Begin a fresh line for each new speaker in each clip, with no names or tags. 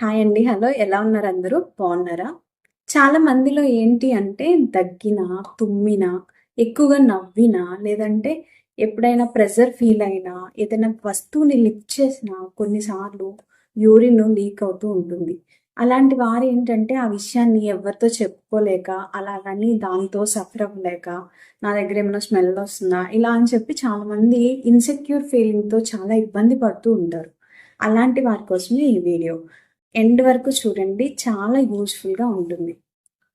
Hi అండి. Hello. ఎలా ఉన్నారు అందరూ? బాగున్నారా చాలా మందిలో ఏంటి అంటే దగ్గినా, తుమ్మినా, ఎక్కువగా నవ్వినా, లేదంటే ఎప్పుడైనా ప్రెషర్ ఫీల్ అయినా, ఏదైనా వస్తువుని లిఫ్ట్ చేసినా కొన్నిసార్లు యూరిన్ లీక్ అవుతూ ఉంటుంది. అలాంటి వారు ఏంటంటే ఆ విషయాన్ని ఎవరితో చెప్పుకోలేక, అలాగని దాంతో సఫర్ అవ్వలేక, నా దగ్గర ఏమైనా స్మెల్ వస్తుందా? ఇలా అని చెప్పి చాలామంది ఇన్‌సెక్యూర్ ఫీలింగ్‌తో చాలా ఇబ్బంది పడుతూ ఉంటారు. అలాంటి వారి కోసమే ఈ వీడియో. ఎండ్ వరకు చూడండి. చాలా యూజ్‌ఫుల్‌గా ఉంటుంది.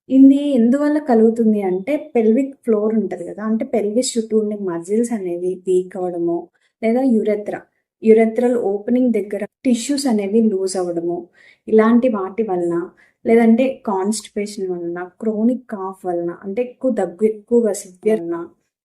ఇది ఎందువల్ల కలుగుతుంది అంటే పెల్విక్ ఫ్లోర్ ఉంటుంది కదా అంటే పెల్విస్ చుట్టూ ఉండే మజిల్స్ అనేవి వీక్ అవ్వడము లేదా యురెత్రా, యురెత్రల్ ఓపెనింగ్ దగ్గర టిష్యూస్ అనేవి లూజ్ అవ్వడము, ఇలాంటి వాటి వలన, లేదంటే కాన్‌స్టిపేషన్ వలన, క్రోనిక్ కాఫ్ వలన, అంటే ఎక్కువ దగ్గు ఎక్కువగా సివియర్ వలన,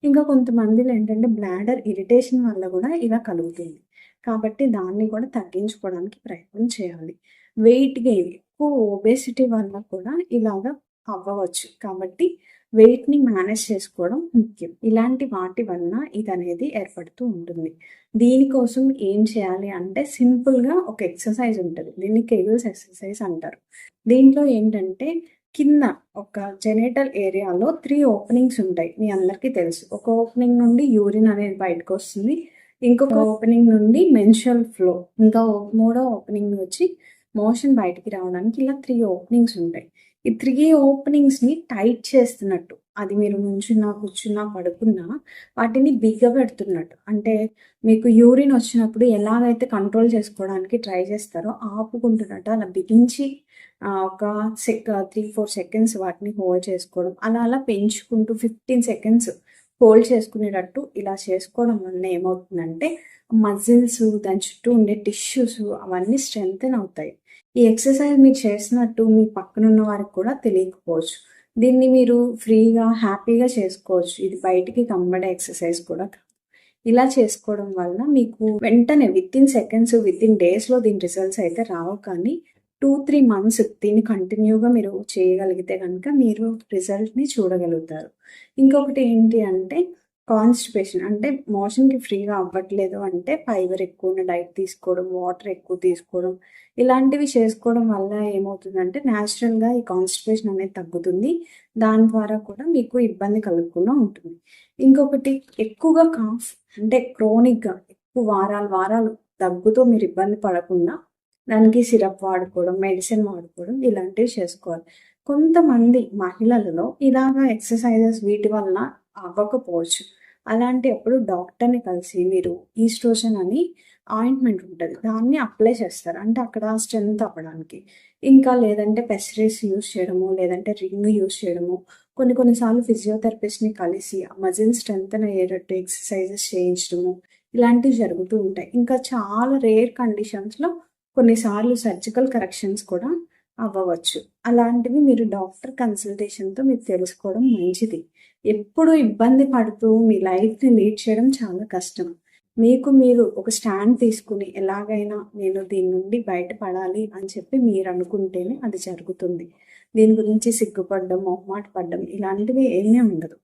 ఇంకా కొంతమందిలో ఏంటంటే బ్లాడర్ ఇరిటేషన్ వల్ల కూడా ఇలా కలుగుతుంది. కాబట్టి దాన్ని కూడా తగ్గించుకోవడానికి ప్రయత్నం చేయాలి. వెయిట్ గెయిన్ ఎక్కువ ఒబేసిటీ వల్ల కూడా ఇలాగ అవ్వవచ్చు. కాబట్టి వెయిట్‌ని మేనేజ్ చేసుకోవడం ముఖ్యం. ఇలాంటి వాటి వలన ఇదనేది ఏర్పడుతూ ఉంటుంది. దీనికోసం ఏం చేయాలి అంటే సింపుల్‌గా ఒక ఎక్సర్సైజ్ ఉంటది. దీన్ని కెగిల్స్ ఎక్సర్సైజ్ అంటారు. దీంట్లో ఏంటంటే కింద ఒక జెనిటల్ ఏరియాలో 3 ఓపెనింగ్స్ ఉంటాయి. మీ అందరికీ తెలుసు. ఒక ఓపెనింగ్ నుండి యూరిన్ అనేది బయటకొస్తుంది. ఇంకొక ఓపెనింగ్ నుండి మెన్స్ట్రుయల్ ఫ్లో. ఇంకా మూడో ఓపెనింగ్ వచ్చి మోషన్ బయటికి రావడానికి ఇలా త్రీ ఓపెనింగ్స్ ఉంటాయి. ఈ త్రీ ఓపెనింగ్స్‌ని టైట్ చేస్తున్నట్టు. అది మీరు నుంచున్నా, కూర్చున్నా, పడుకున్నా వాటిని బిగబెడుతున్నట్టు. అంటే మీకు యూరిన్ వచ్చినప్పుడు ఎలాగైతే కంట్రోల్ చేసుకోవడానికి ట్రై చేస్తారో ఆపుకుంటున్నట్టు అలా బిగించి ఒక సెక్ 3, 4 సెకండ్స్ వాటిని హోల్డ్ చేసుకోవడం. అలా అలా పెంచుకుంటూ 15 సెకండ్స్ హోల్డ్ చేసుకునేటట్టు ఇలా చేసుకోవడం వలన ఏమవుతుందంటే మజిల్స్, దాని చుట్టూ ఉండే టిష్యూస్ అవన్నీ స్ట్రెంగ్తెన్ అవుతాయి. ఈ ఎక్సర్సైజ్ మీరు చేసినట్టు మీ పక్కనున్న వారికి కూడా తెలియకపోవచ్చు. దీన్ని మీరు ఫ్రీగా, హ్యాపీగా చేసుకోవచ్చు. ఇది బయటికి కనబడే ఎక్సర్సైజ్ కూడా కాదు. ఇలా చేసుకోవడం వలన మీకు వెంటనే వితిన్ సెకండ్స్, వితిన్ డేస్‌లో దీని రిజల్ట్స్ అయితే రావు కానీ 2, 3 మంత్స్ దీన్ని కంటిన్యూగా మీరు చేయగలిగితే కనుక మీరు రిజల్ట్‌ని చూడగలుగుతారు. ఇంకొకటి ఏంటి అంటే కాన్‌స్టిపేషన్ అంటే మోషన్‌కి ఫ్రీగా అవ్వట్లేదు అంటే ఫైబర్ ఎక్కువ ఉన్న డైట్ తీసుకోవడం, వాటర్ ఎక్కువ తీసుకోవడం, ఇలాంటివి చేసుకోవడం వల్ల ఏమవుతుందంటే న్యాచురల్గా ఈ కాన్‌స్టిపేషన్ అనేది తగ్గుతుంది. దాని ద్వారా కూడా మీకు ఇబ్బంది కలగకుండా ఉంటుంది. ఇంకొకటి ఎక్కువగా కాఫ్ అంటే క్రోనిక్‌గా ఎక్కువ వారాలు, వారాలు దగ్గుతో మీరు ఇబ్బంది పడకుండా దానికి సిరప్ వాడుకోవడం, మెడిసిన్ వాడుకోవడం ఇలాంటివి చేసుకోవాలి. కొంతమంది మహిళలలో ఇలాగ ఎక్సర్సైజెస్ వీటి వలన అవ్వకపోవచ్చు. అలాంటి అప్పుడు డాక్టర్‌ని కలిసి మీరు ఈస్ట్రోజన్ అని ఆయింట్‌మెంట్ ఉంటుంది దాన్ని అప్లై చేస్తారు. అంటే అక్కడ స్ట్రెంత్ అవ్వడానికి. ఇంకా లేదంటే పెస్టిసైడ్స్ యూజ్ చేయడము, లేదంటే రింగ్ యూజ్ చేయడము, కొన్ని కొన్ని సార్లు ఫిజియోథెరపిస్ట్‌ని కలిసి ఆ మజిల్ స్ట్రెంత్ని అయ్యేటట్టు ఎక్సర్సైజెస్ చేయించడము, ఇలాంటివి జరుగుతూ ఉంటాయి. ఇంకా చాలా రేర్ కండిషన్స్‌లో కొన్నిసార్లు సర్జికల్ కరెక్షన్స్ కూడా అవ్వవచ్చు. అలాంటివి మీరు డాక్టర్ కన్సల్టేషన్‌తో మీరు తెలుసుకోవడం మంచిది. ఎప్పుడు ఇబ్బంది పడుతూ మీ లైఫ్‌ని లీడ్ చేయడం చాలా కష్టం. మీకు మీరు ఒక స్టాండ్ తీసుకుని ఎలాగైనా నేను దీని నుండి బయటపడాలి అని చెప్పి మీరు అనుకుంటేనే అది జరుగుతుంది. దీని గురించి సిగ్గుపడడం, మొహమాట పడడం ఇలాంటివి ఏమీ ఉండదు.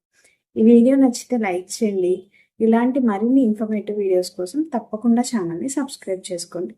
ఈ వీడియో నచ్చితే లైక్ చేయండి. ఇలాంటి మరిన్ని ఇన్ఫర్మేటివ్ వీడియోస్ కోసం తప్పకుండా ఛానల్‌ని సబ్స్క్రైబ్ చేసుకోండి.